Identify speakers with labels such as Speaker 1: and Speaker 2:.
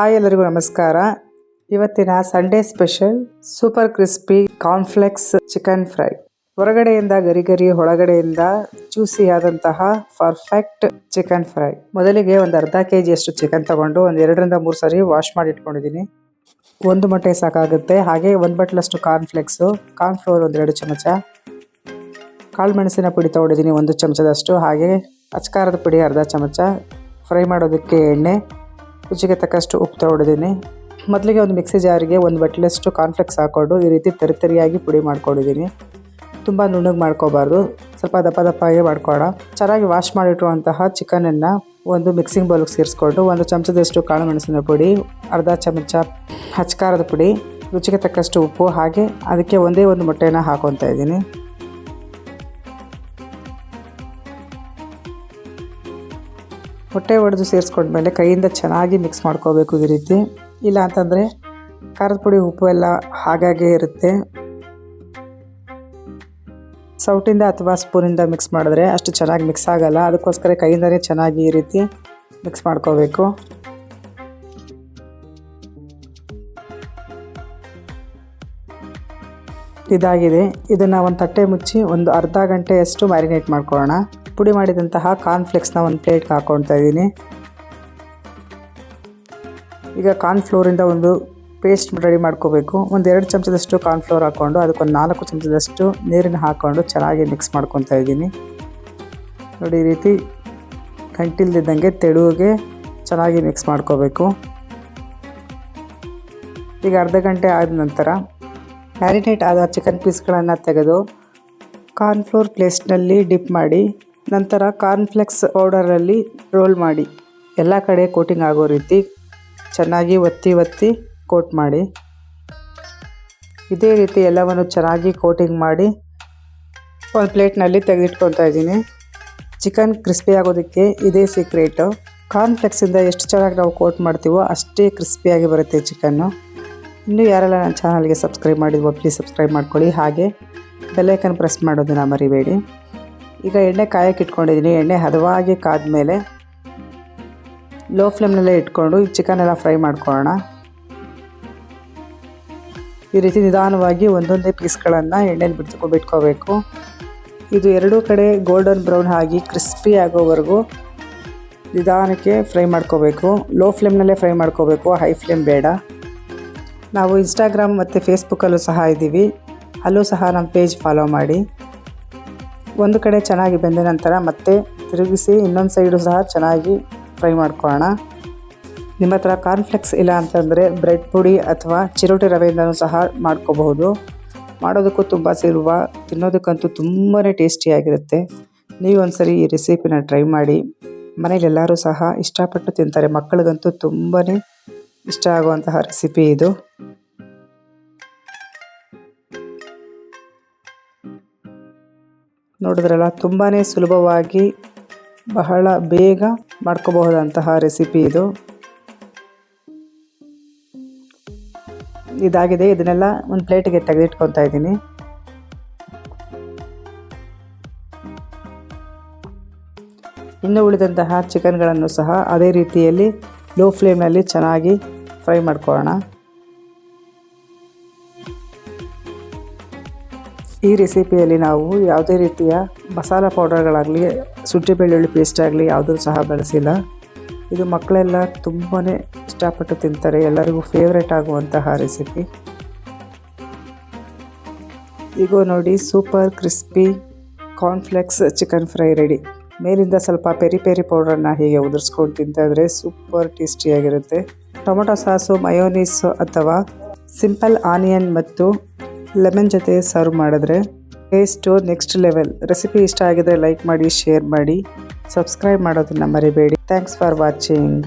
Speaker 1: Hi ಎಲ್ಲರಿಗೂ ನಮಸ್ಕಾರ. ಇವತ್ತಿನ Sunday special super crispy cornflakes chicken fry ಹೊರಗಡೆಯಿಂದ ಗರಿ ಗರಿ, ಒಳಗಡೆಯಿಂದ ಜ್ಯೂಸಿ ಆದಂತಹ ಪರ್ಫೆಕ್ಟ್ ಚಿಕನ್ ಫ್ರೈ ಮೊದಲಿಗೆ ಒಂದು ಅರ್ಧ ಕೆ ಜಿಯಷ್ಟು ಚಿಕನ್ ತಗೊಂಡು ಒಂದು ಎರಡರಿಂದ ಮೂರು ಸಾರಿ ವಾಶ್ ಮಾಡಿ ಇಟ್ಕೊಂಡಿದ್ದೀನಿ. ಒಂದು ಮೊಟ್ಟೆ ಸಾಕಾಗುತ್ತೆ. ಹಾಗೆ ಒಂದು ಬಟ್ಲಷ್ಟು ಕಾರ್ನ್ಫ್ಲೆಕ್ಸು ಕಾರ್ನ್ಫ್ಲೋರ್ ಒಂದೆರಡು ಚಮಚ. ಕಾಳು ಮೆಣಸಿನ ಪುಡಿ ತಗೊಂಡಿದ್ದೀನಿ ಒಂದು ಚಮಚದಷ್ಟು. ಹಾಗೆ ಅಚ್ಕಾರದ ಪುಡಿ ಅರ್ಧ ಚಮಚ. ಫ್ರೈ ಮಾಡೋದಕ್ಕೆ ಎಣ್ಣೆ. ರುಚಿಗೆ ತಕ್ಕಷ್ಟು ಉಪ್ಪು ತೊಗೊಂಡಿದ್ದೀನಿ. ಮೊದಲಿಗೆ ಒಂದು ಮಿಕ್ಸಿ ಜಾರಿಗೆ ಒಂದು ಬಟ್ಲಷ್ಟು ಕಾನ್ಫ್ಲೆಕ್ಸ್ ಹಾಕ್ಕೊಂಡು ಈ ರೀತಿ ತರಿತರಿಯಾಗಿ ಪುಡಿ ಮಾಡ್ಕೊಂಡಿದ್ದೀನಿ. ತುಂಬ ನುಣ್ಣಗೆ ಮಾಡ್ಕೋಬಾರ್ದು. ಸ್ವಲ್ಪ ದಪ್ಪ ದಪ್ಪಾಗಿ ಮಾಡ್ಕೊಳ್ಳೋಣ ಚೆನ್ನಾಗಿ ವಾಶ್ ಮಾಡಿಟ್ಟಿರುವಂತಹ ಚಿಕನನ್ನು ಒಂದು ಮಿಕ್ಸಿಂಗ್ ಬೌಲ್ಗೆ ಸೇರಿಸ್ಕೊಂಡು ಒಂದು ಚಮಚದಷ್ಟು ಕಾಳು ಮೆಣಸಿನ ಪುಡಿ, ಅರ್ಧ ಚಮಚ ಹಚ್ಕಾರದ ಪುಡಿ, ರುಚಿಗೆ ತಕ್ಕಷ್ಟು ಉಪ್ಪು, ಹಾಗೆ ಅದಕ್ಕೆ ಒಂದೇ ಒಂದು ಮೊಟ್ಟೆನ ಹಾಕೊತಾ ಇದ್ದೀನಿ. ಹೊಟ್ಟೆ ಒಡೆದು ಸೇರಿಸ್ಕೊಂಡ್ಮೇಲೆ ಕೈಯಿಂದ ಚೆನ್ನಾಗಿ ಮಿಕ್ಸ್ ಮಾಡ್ಕೋಬೇಕು ಈ ರೀತಿ. ಇಲ್ಲ ಅಂತಂದರೆ ಖಾರದ ಪುಡಿ, ಉಪ್ಪು ಎಲ್ಲ ಹಾಗಾಗೇ ಇರುತ್ತೆ. ಸೌಟಿಂದ ಅಥವಾ ಸ್ಪೂನಿಂದ ಮಿಕ್ಸ್ ಮಾಡಿದ್ರೆ ಅಷ್ಟು ಚೆನ್ನಾಗಿ ಮಿಕ್ಸ್ ಆಗಲ್ಲ. ಅದಕ್ಕೋಸ್ಕರ ಕೈಯಿಂದಲೇ ಚೆನ್ನಾಗಿ ಈ ರೀತಿ ಮಿಕ್ಸ್ ಮಾಡ್ಕೋಬೇಕು. ಇದಾಗಿದೆ. ಇದನ್ನು ಒಂದು ತಟ್ಟೆ ಮುಚ್ಚಿ ಒಂದು ಅರ್ಧ ಗಂಟೆಯಷ್ಟು ಮ್ಯಾರಿನೇಟ್ ಮಾಡ್ಕೊಳ್ಳೋಣ. ಪುಡಿ ಮಾಡಿದಂತಹ ಕಾರ್ನ್ಫ್ಲೆಕ್ಸ್ನ ಒಂದು ಪ್ಲೇಟ್ಗೆ ಹಾಕ್ಕೊಳ್ತಾ ಇದ್ದೀನಿ. ಈಗ ಕಾರ್ನ್ಫ್ಲೋರಿಂದ ಒಂದು ಪೇಸ್ಟ್ ರೆಡಿ ಮಾಡ್ಕೋಬೇಕು. ಒಂದು ಎರಡು ಚಮಚದಷ್ಟು ಕಾರ್ನ್ಫ್ಲೋರ್ ಹಾಕ್ಕೊಂಡು ಅದಕ್ಕೊಂದು ನಾಲ್ಕು ಚಮಚದಷ್ಟು ನೀರನ್ನು ಹಾಕ್ಕೊಂಡು ಚೆನ್ನಾಗಿ ಮಿಕ್ಸ್ ಮಾಡ್ಕೊತಾ ಇದ್ದೀನಿ. ನೋಡಿ, ಈ ರೀತಿ ಗಂಟಿಲ್ದಿದ್ದಂಗೆ ತೆಳುವಿಗೆ ಚೆನ್ನಾಗಿ ಮಿಕ್ಸ್ ಮಾಡ್ಕೋಬೇಕು. ಈಗ ಅರ್ಧ ಗಂಟೆ ಆದ ನಂತರ ಮ್ಯಾರಿನೇಟ್ ಆದ ಚಿಕನ್ ಪೀಸ್ಗಳನ್ನು ತೆಗೆದು ಕಾರ್ನ್ಫ್ಲೋರ್ ಪ್ಲೇಸ್ಟ್ನಲ್ಲಿ ಡಿಪ್ ಮಾಡಿ, ನಂತರ ಕಾರ್ನ್ಫ್ಲೆಕ್ಸ್ ಪೌಡರಲ್ಲಿ ರೋಲ್ ಮಾಡಿ. ಎಲ್ಲ ಕಡೆ ಕೋಟಿಂಗ್ ಆಗೋ ರೀತಿ ಚೆನ್ನಾಗಿ ಒತ್ತಿ ಒತ್ತಿ ಕೋಟ್ ಮಾಡಿ. ಇದೇ ರೀತಿ ಎಲ್ಲವನ್ನು ಚೆನ್ನಾಗಿ ಕೋಟಿಂಗ್ ಮಾಡಿ ಒಂದು ಪ್ಲೇಟ್ನಲ್ಲಿ ತೆಗೆದಿಟ್ಕೊತಾ ಇದ್ದೀನಿ. ಚಿಕನ್ ಕ್ರಿಸ್ಪಿ ಆಗೋದಕ್ಕೆ ಇದೇ ಸೀಕ್ರೆಟು. ಕಾರ್ನ್ಫ್ಲೆಕ್ಸಿಂದ ಎಷ್ಟು ಚೆನ್ನಾಗಿ ನಾವು ಕೋಟ್ ಮಾಡ್ತೀವೋ ಅಷ್ಟೇ ಕ್ರಿಸ್ಪಿಯಾಗಿ ಬರುತ್ತೆ ಚಿಕನ್ನು. ಇನ್ನೂ ಯಾರೆಲ್ಲ ನನ್ನ ಚಾನಲ್ಗೆ ಸಬ್ಸ್ಕ್ರೈಬ್ ಮಾಡಿದ್ವೋ ಪ್ಲೀಸ್ ಸಬ್ಸ್ಕ್ರೈಬ್ ಮಾಡ್ಕೊಳ್ಳಿ. ಹಾಗೆ ಬೆಲ್ಲೈಕನ್ ಪ್ರೆಸ್ ಮಾಡೋದನ್ನು ಮರಿಬೇಡಿ. ಈಗ ಎಣ್ಣೆ ಕಾಯಕ್ಕೆ ಇಟ್ಕೊಂಡಿದ್ದೀನಿ. ಎಣ್ಣೆ ಹದವಾಗಿ ಕಾದ್ಮೇಲೆ ಲೋ ಫ್ಲೇಮ್ನಲ್ಲೇ ಇಟ್ಕೊಂಡು ಈ ಚಿಕನ್ ಎಲ್ಲ ಫ್ರೈ ಮಾಡ್ಕೊಳ್ಳೋಣ. ಈ ರೀತಿ ನಿಧಾನವಾಗಿ ಒಂದೊಂದೇ ಪೀಸ್ಗಳನ್ನು ಎಣ್ಣೆಲಿ ಬಿಡ್ತಕೊ ಬಿಟ್ಕೋಬೇಕು ಇದು ಎರಡೂ ಕಡೆ ಗೋಲ್ಡನ್ ಬ್ರೌನ್ ಆಗಿ ಕ್ರಿಸ್ಪಿ ಆಗೋವರೆಗೂ ನಿಧಾನಕ್ಕೆ ಫ್ರೈ ಮಾಡ್ಕೋಬೇಕು. ಲೋ ಫ್ಲೇಮ್ನಲ್ಲೇ ಫ್ರೈ ಮಾಡ್ಕೋಬೇಕು. ಹೈ ಫ್ಲೇಮ್ ಬೇಡ. ನಾವು ಇನ್ಸ್ಟಾಗ್ರಾಮ್ ಮತ್ತು ಫೇಸ್ಬುಕ್ಕಲ್ಲೂ ಸಹ ಇದ್ದೀವಿ. ಅಲ್ಲೂ ಸಹ ನಮ್ಮ ಪೇಜ್ ಫಾಲೋ ಮಾಡಿ. ಒಂದು ಕಡೆ ಚೆನ್ನಾಗಿ ಬೆಂದ ನಂತರ ಮತ್ತೆ ತಿರುಗಿಸಿ ಇನ್ನೊಂದು ಸೈಡು ಸಹ ಚೆನ್ನಾಗಿ ಫ್ರೈ ಮಾಡ್ಕೊಳ್ಳೋಣ. ನಿಮ್ಮ ಹತ್ರ ಕಾರ್ನ್ಫ್ಲೆಕ್ಸ್ ಇಲ್ಲ ಅಂತಂದರೆ ಬ್ರೆಡ್ ಪುಡಿ ಅಥವಾ ಚಿರೋಟಿ ರವೆಯಿಂದನೂ ಸಹ ಮಾಡ್ಕೋಬಹುದು. ಮಾಡೋದಕ್ಕೂ ತುಂಬ ಸಿರುವ ತಿನ್ನೋದಕ್ಕಂತೂ ತುಂಬಾ ಟೇಸ್ಟಿಯಾಗಿರುತ್ತೆ ನೀವು ಒಂದ್ಸರಿ ಈ ರೆಸಿಪಿನ ಟ್ರೈ ಮಾಡಿ. ಮನೇಲಿ ಎಲ್ಲರೂ ಸಹ ಇಷ್ಟಪಟ್ಟು ತಿಂತಾರೆ, ಮಕ್ಕಳಿಗಂತೂ ತುಂಬಾ ಇಷ್ಟ ಆಗುವಂತಹ ರೆಸಿಪಿ ಇದು. ನೋಡಿದ್ರಲ್ಲ ತುಂಬಾ ಸುಲಭವಾಗಿ ಬಹಳ ಬೇಗ ಮಾಡ್ಕೋಬಹುದಂತಹ ರೆಸಿಪಿ ಇದು. ಇದಾಗಿದೆ, ಇದನ್ನೆಲ್ಲ ಒಂದು ಪ್ಲೇಟಿಗೆ ತೆಗೆದಿಟ್ಕೊತಾ ಇದ್ದೀನಿ. ಇನ್ನು ಉಳಿದಂತಹ ಚಿಕನ್ಗಳನ್ನು ಸಹ ಅದೇ ರೀತಿಯಲ್ಲಿ ಲೋ ಫ್ಲೇಮ್ನಲ್ಲಿ ಚೆನ್ನಾಗಿ ಫ್ರೈ ಮಾಡ್ಕೊಳ್ಳೋಣ. ಈ ರೆಸಿಪಿಯಲ್ಲಿ ನಾವು ಯಾವುದೇ ರೀತಿಯ ಮಸಾಲ ಪೌಡರ್ಗಳಾಗಲಿ, ಶುಂಠಿ ಬೆಳ್ಳುಳ್ಳಿ ಪೇಸ್ಟ್ ಆಗಲಿ ಯಾವುದೂ ಸಹ ಬಳಸಿಲ್ಲ. ಇದು ಮಕ್ಕಳೆಲ್ಲ ತುಂಬಾ ಇಷ್ಟಪಟ್ಟು ತಿಂತಾರೆ, ಎಲ್ಲರಿಗೂ ಫೇವ್ರೇಟ್ ಆಗುವಂತಹ ರೆಸಿಪಿ. ಈಗ ನೋಡಿ super crispy cornflakes chicken fry ready ಮೇಲಿಂದ ಸ್ವಲ್ಪ ಪೆರಿ ಪೆರಿ ಪೌಡರನ್ನ ಹೀಗೆ ಉದುರಿಸ್ಕೊಂಡು ತಿಂತಾಯಿದ್ರೆ ಸೂಪರ್ ಟೇಸ್ಟಿಯಾಗಿರುತ್ತೆ ಟೊಮೊಟೊ ಸಾಸು, ಮಯೋನೀಸ್ ಅಥವಾ ಸಿಂಪಲ್ ಆನಿಯನ್ ಮತ್ತು ಲೆಮನ್ ಜೊತೆ ಸರ್ವ್ ಮಾಡಿದ್ರೆ ಟೇಸ್ಟು ನೆಕ್ಸ್ಟ್ ಲೆವೆಲ್. ರೆಸಿಪಿ ಇಷ್ಟ ಆಗಿದ್ರೆ ಲೈಕ್ ಮಾಡಿ, ಶೇರ್ ಮಾಡಿ, ಸಬ್ಸ್ಕ್ರೈಬ್ ಮಾಡೋದನ್ನು ಮರಿಬೇಡಿ. Thanks for watching.